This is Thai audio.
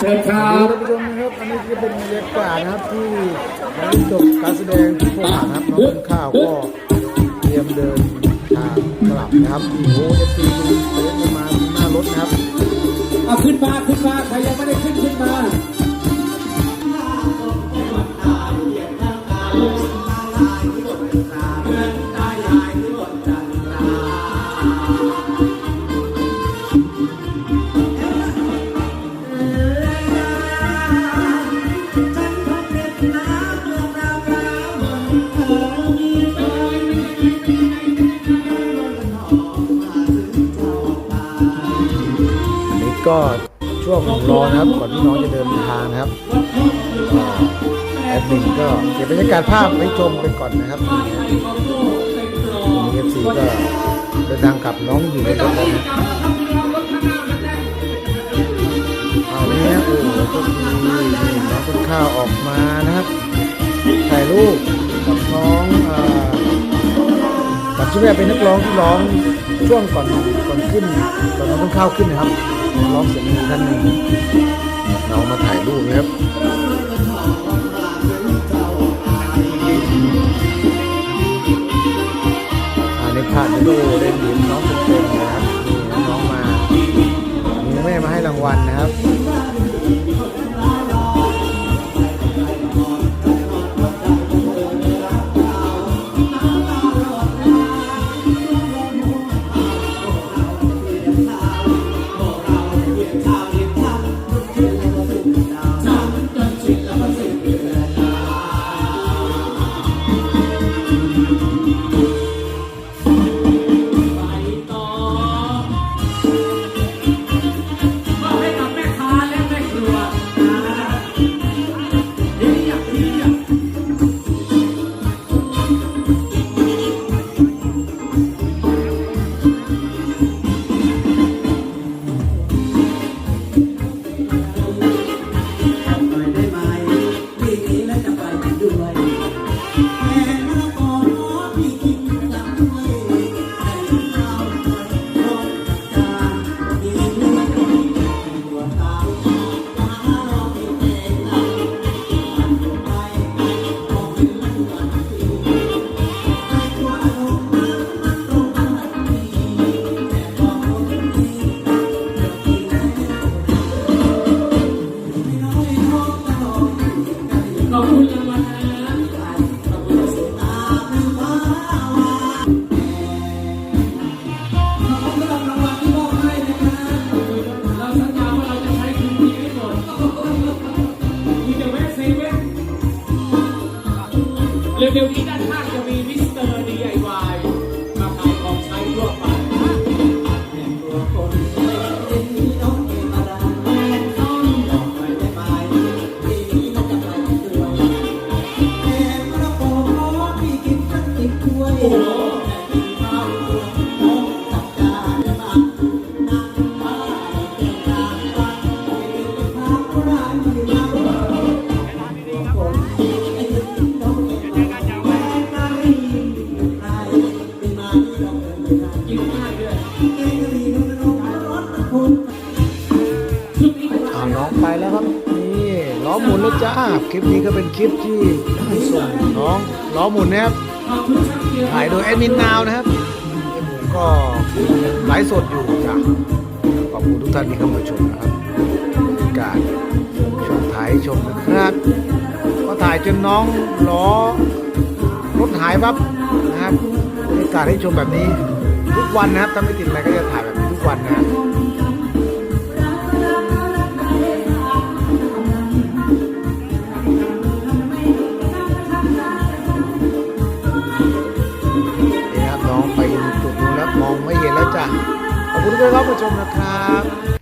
เชิญครัสวัสบดีท่านผู้ชมนะครับอันนี้ก็เป็นบรรยากาศนะครับที่หลังจบการแสดงที่โคราชนะครับน้องต้นข้าวก็เตรียมเดินทางกลับนะครับโอ้โหเอฟซีดูเดินมาหน้ารถนะครับเอาขึ้นมาขึ้นมาใครยังไม่ ก็ช่วงรอนะครับก่อนที่น้องจะเดินทางนะครับแอดมินก็เก็บบรรยากาศภาพให้ชมไปก่อนนะครับเอฟซีก็เดินทางกลับน้องอยู่ในรถนะเอาเนี้ยโอ้โหก็มีนี่น้องต้นข้าวออกมานะครับถ่ายรูปกับน้องอ่าปัจจุบันเป็นนักร้องที่ร้องช่วงก่อนก่อนขึ้นก่อนน้องต้นข้าวขึ้นนะครับ ร้องเสียงดีท่านหนึ่งน้องมาถ่ายรูปนะครับอันนี้ผ่านดูเล่นดีน้องเต็มๆนะครับนี่น้องมามีแม่มาให้รางวัลนะครับ เร็วๆนี้ด้านข้างจะมีมิสเตอร์ DIY มาขายของใช้ทั่วไปตัวคนเป็นพี่น้องเล้อหมุนแล้วจ้าคลิปนี้ก็เป็นคลิปที่ส่งน้องล้อหมุนนะครับถ่ายโดยแอดมินนาวนะครับก็ไลฟ์สดอยู่จ้ะขอบคุณทุกท่านที่เข้ามาชมนะครับกาศชมถ่ายชมนะครับก็ถ่ายจนน้องล้อรถหายปั๊บนะครับบรรยากาศให้ชมแบบนี้ทุกวันนะครับถ้าไม่ติดอะไรก็จะถ่ายแบบนี้ทุกวันนะ ครับนี่ครับน้องไปจุดนู้นแล้วมองไม่เห็นแล้วจ้ะขอบคุณทุกท่านที่เข้ามาชมนะครับ